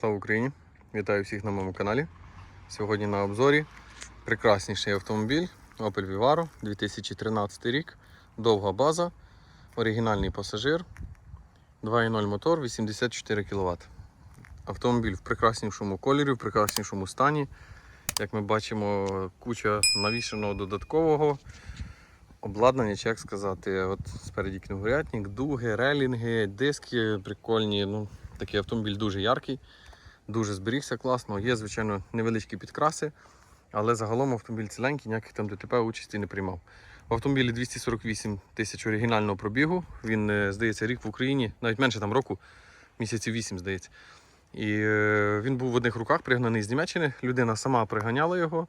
Слава Україні! Вітаю всіх на моєму каналі. Сьогодні на обзорі прекрасніший автомобіль Opel Vivaro 2013 рік. Довга база, оригінальний пасажир, 2.0 мотор, 84 кВт. Автомобіль в прекраснішому кольорі, в прекраснішому стані. Як ми бачимо, куча навішеного додаткового обладнання, чи як сказати, от спереді кінгурятник, дуги, релінги, диски прикольні. Ну, такий автомобіль дуже яркий, дуже зберігся класно. Є, звичайно, невеличкі підкраси, але загалом автомобіль ціленький, ніяких там ДТП участі не приймав. В автомобілі 248 тисяч оригінального пробігу. Він, е, здається, рік в Україні, навіть менше там року, місяців 8, здається. І е, він був в одних руках пригнаний з Німеччини. Людина сама приганяла його.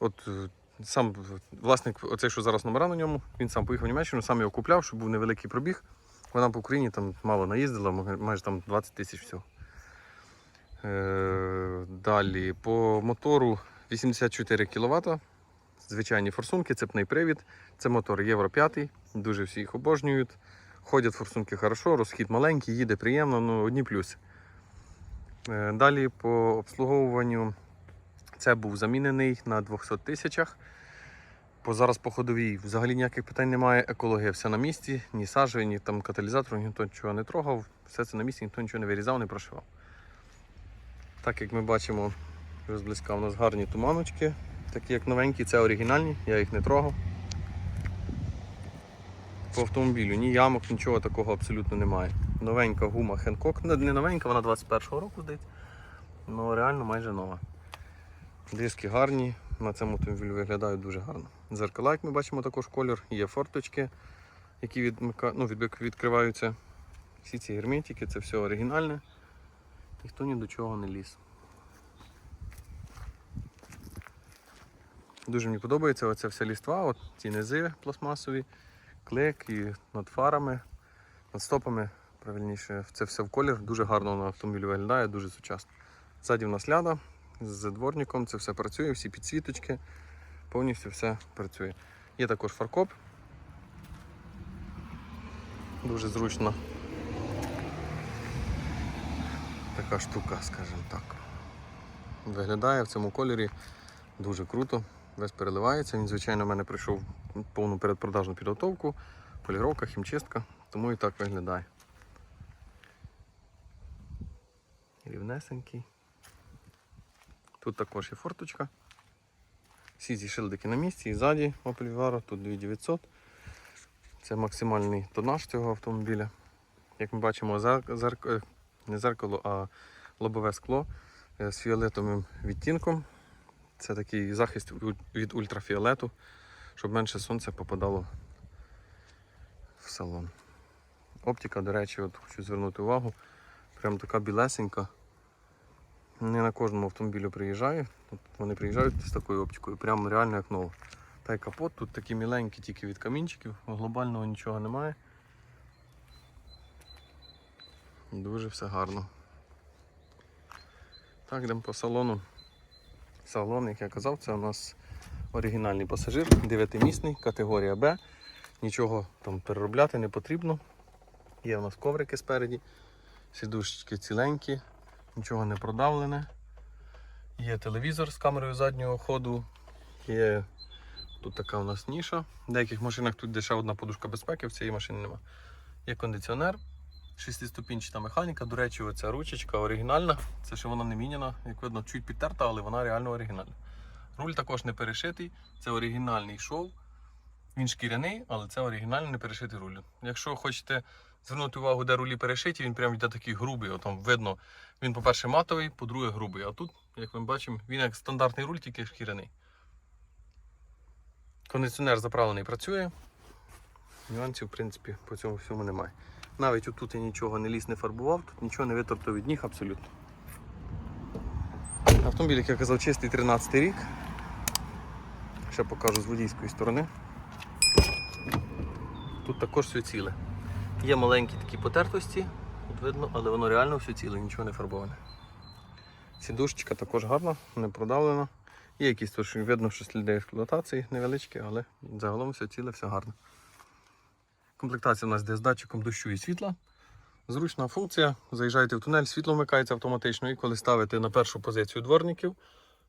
От е, сам власник, оцей, що зараз номера на ньому, він сам поїхав в Німеччину, сам його купляв, щоб був невеликий пробіг. Вона по Україні там мало наїздила, майже там 20 тисяч всього. Е, далі по мотору 84 кВт. Звичайні форсунки, цепний привід. Це мотор Євро 5, дуже всі їх обожнюють. Ходять форсунки хорошо, розхід маленький, їде приємно, ну одні плюси. Е, Далі по обслуговуванню це був замінений на 200 тисячах. По зараз по ходовій взагалі ніяких питань немає. Екологія все на місці, ні сажі, ні там каталізатор, ніхто нічого не трогав. Все це на місці, ніхто нічого не вирізав, не прошивав. Так як ми бачимо, зблизька у нас гарні туманочки, такі як новенькі, це оригінальні, я їх не трогав. По автомобілю ні ямок, нічого такого абсолютно немає. Новенька гума Хенкок, не новенька, вона 21-го року здається. Ну реально майже нова. Диски гарні, на цьому автомобілі виглядають дуже гарно. Дзеркала, як ми бачимо, також колір, є форточки, які відмика... ну, відкриваються. Всі ці герметики, це все оригінальне. Ніхто ні до чого не ліз. Дуже мені подобається оця вся ліства, от ці низи пластмасові, клик і над фарами, над стопами, правильніше, це все в колір. Дуже гарно на автомобілі виглядає, дуже сучасно. Ззаді в нас ляда з дворником, це все працює, всі підсвіточки, повністю все працює. Є також фаркоп. Дуже зручно. Така штука, скажімо так. Виглядає в цьому кольорі дуже круто. Весь переливається. Він, звичайно, в мене прийшов повну передпродажну підготовку, поліровка, хімчистка, тому і так виглядає. Рівнесенький. Тут також є форточка. Всі ці шильдики на місці і ззаді Opel Vivaro, тут 2900. Це максимальний тонаж цього автомобіля. Як ми бачимо, не зеркало, а лобове скло е, з фіолетовим відтінком. Це такий захист від ультрафіолету, щоб менше сонця попадало в салон. Оптика, до речі, от хочу звернути увагу. Прям така білесенька. Не на кожному автомобілю приїжджає. Тут вони приїжджають з такою оптикою, прям реально як ново. Та й капот тут такий міленький тільки від камінчиків, глобального нічого немає. Дуже все гарно. Так, йдемо по салону. Салон, як я казав, це у нас оригінальний пасажир, 9-місний, категорія Б. Нічого там переробляти не потрібно. Є у нас коврики спереді, сідушечки ціленькі, нічого не продавлене. Є телевізор з камерою заднього ходу. Є тут така у нас ніша. В деяких машинах тут де ще одна подушка безпеки, в цієї машини нема. Є кондиціонер, шестиступінчата механіка. До речі, оця ручечка оригінальна. Це ще вона не міняна, як видно, чуть підтерта, але вона реально оригінальна. Руль також не перешитий, це оригінальний шов. Він шкіряний, але це оригінальний не перешитий руль. Якщо хочете звернути увагу, де рулі перешиті, він прям йде такий грубий. От видно, він, по-перше, матовий, по-друге, грубий. А тут, як ми бачимо, він як стандартний руль, тільки шкіряний. Кондиціонер заправлений працює. Нюансів, в принципі, по цьому всьому немає. Навіть отут я нічого не ліз, не фарбував, тут нічого не витерто від ніг абсолютно. Автомобіль, як я казав, чистий 13 рік. Ще покажу з водійської сторони. Тут також все ціле. Є маленькі такі потертості, тут видно, але воно реально все ціле, нічого не фарбоване. Сідушечка також гарна, не продавлена. Є якісь тож видно, що сліди експлуатації невеличкі, але загалом все ціле, все гарно. Комплектація у нас йде з датчиком дощу і світла. Зручна функція. Заїжджаєте в тунель, світло вмикається автоматично, і коли ставите на першу позицію дворників,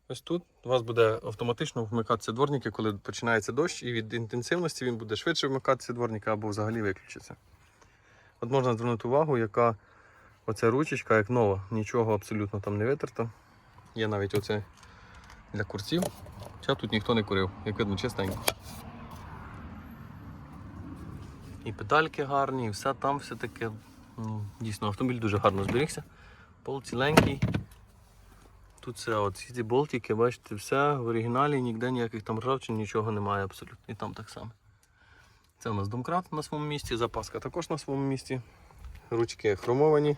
ось тут у вас буде автоматично вмикатися дворники, коли починається дощ, і від інтенсивності він буде швидше вмикатися дворники або взагалі виключиться. От можна звернути увагу, яка оця ручечка, як нова, нічого абсолютно там не витерто. Є навіть оце для курців. Хоча тут ніхто не курив, як видно, чистенько. І педальки гарні, і все там все таке. Ну, дійсно, автомобіль дуже гарно зберігся. Пол ціленький. Тут все, от ці болтики, бачите, все в оригіналі, ніде ніяких там ржавчин, нічого немає абсолютно. І там так само. Це у нас домкрат на своєму місці, запаска також на своєму місці. Ручки хромовані,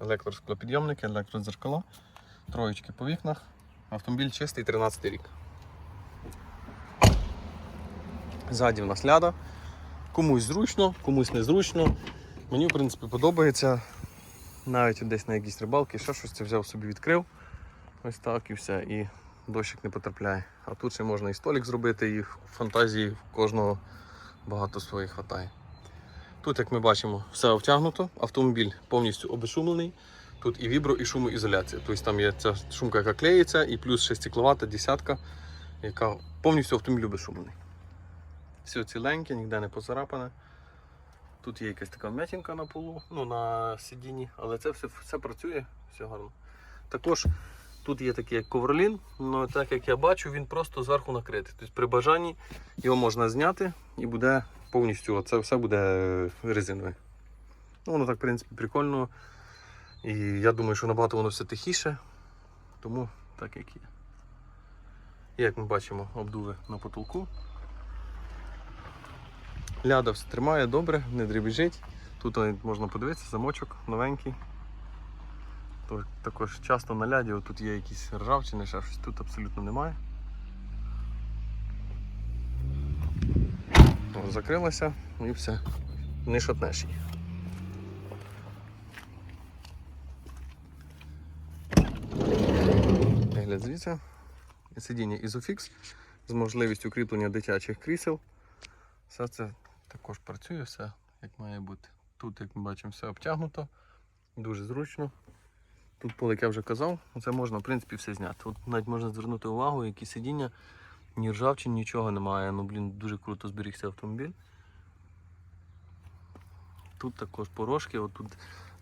електросклопідйомники, електродзеркала, троєчки по вікнах. Автомобіль чистий 13 рік. Ззаді в нас ляда. Комусь зручно, комусь незручно. Мені, в принципі, подобається. Навіть десь на якійсь рибалки, ще щось це взяв собі відкрив. Ось так і все. І дощик не потрапляє. А тут ще можна і столик зробити, і фантазії в кожного багато своїх хватає. Тут, як ми бачимо, все обтягнуто, автомобіль повністю обешумлений. Тут і вібро, і шумоізоляція. Тобто там є ця шумка, яка клеїться, і плюс ще стекловата десятка, яка повністю автомобіль обешумлений. Все ціленьке, ніде не поцарапане. Тут є якась така вмятинка на полу, ну на сидінні, але це все, все працює, все гарно. Також тут є такий ковролін, але так як я бачу, він просто зверху накритий. Тобто при бажанні його можна зняти і буде повністю це все буде е, резинове. Ну, воно так, в принципі, прикольно. І я думаю, що набагато воно все тихіше, тому так як є. І як ми бачимо, обдуви на потолку. Ляда все тримає добре, не дрібіжить. Тут можна подивитися, замочок новенький. Також часто на ляді тут є якісь ржавчини, ще щось тут абсолютно немає. О, закрилася і все. Не шатнеш її. Вигляд звідси. Сидіння Isofix з можливістю кріплення дитячих крісел. Все це також працює, все як має бути. Тут, як ми бачимо, все обтягнуто, дуже зручно. Тут поле, як я вже казав, це можна в принципі все зняти. От навіть можна звернути увагу, які сидіння, ні ржавчин, нічого немає. Ну, блін, дуже круто зберігся автомобіль. Тут також порошки, от тут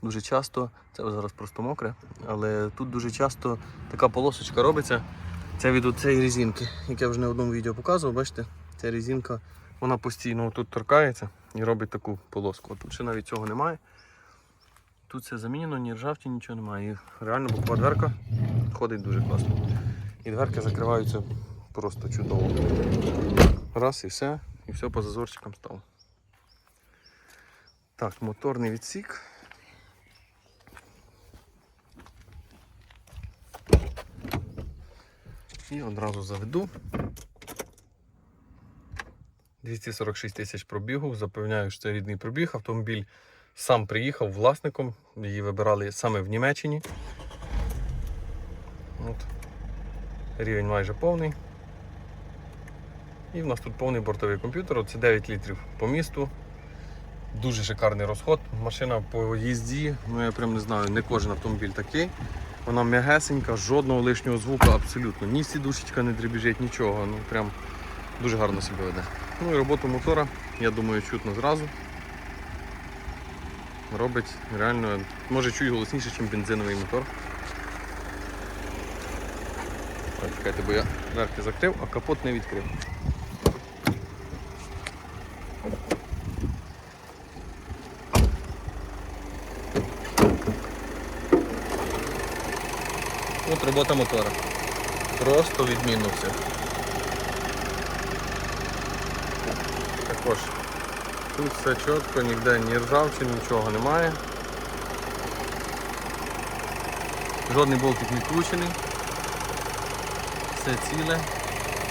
дуже часто, це зараз просто мокре, але тут дуже часто така полосочка робиться. Це від цієї резинки, як я вже не в одному відео показував, бачите, ця резинка вона постійно тут торкається і робить таку полоску. Тут ще навіть цього немає. Тут все замінено, ні ржавчі, нічого немає. І реально бокова дверка ходить дуже класно. І дверки закриваються просто чудово. Раз і все, і все по зазорчикам стало. Так, моторний відсік. І одразу заведу. 246 тисяч пробігу. Запевняю, що це рідний пробіг. Автомобіль сам приїхав власником. Її вибирали саме в Німеччині. От. Рівень майже повний. І в нас тут повний бортовий комп'ютер. Це 9 літрів по місту. Дуже шикарний розход. Машина по їзді, ну я прям не знаю, не кожен автомобіль такий. Вона м'ягесенька, жодного лишнього звуку абсолютно. Ні сідушечка не дребіжить, нічого. Ну прям дуже гарно себе веде. Ну і роботу мотора, я думаю, чутно зразу. Робить реально, може чуть голосніше, ніж бензиновий мотор. Так, чекайте, бо я дверки закрив, а капот не відкрив. От робота мотора. Просто відмінно все. Також тут все чітко, ніде ні ржавчин, нічого немає. Жодний болтик не вкручений. Все ціле.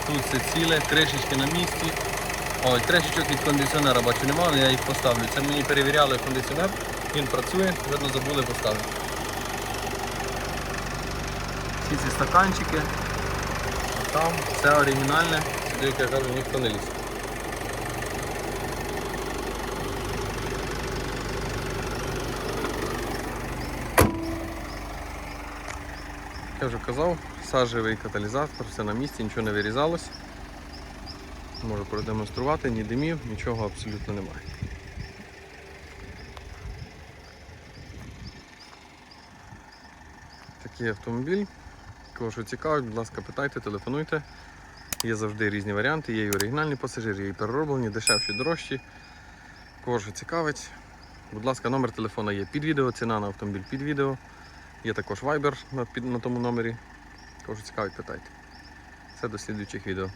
Тут все ціле, кришечки на місці. Ой, кришечок від кондиціонера бачу немає, але я їх поставлю. Це мені перевіряли кондиціонер, він працює, видно забули поставити. Всі ці стаканчики. А там все оригінальне, сюди, як я кажу, ніхто не ліз. Я вже казав, сажевий каталізатор, все на місці, нічого не вирізалось. Можу продемонструвати, ні димів, нічого абсолютно немає. Такий автомобіль. Кого що цікавить, будь ласка, питайте, телефонуйте. Є завжди різні варіанти, є і оригінальні пасажири, є і перероблені, дешевші, дорожчі. Кого що цікавить, будь ласка, номер телефона є під відео, ціна на автомобіль під відео. Є також Viber на, на тому номері. Що цікавить, питайте. Все до слідуючих відео.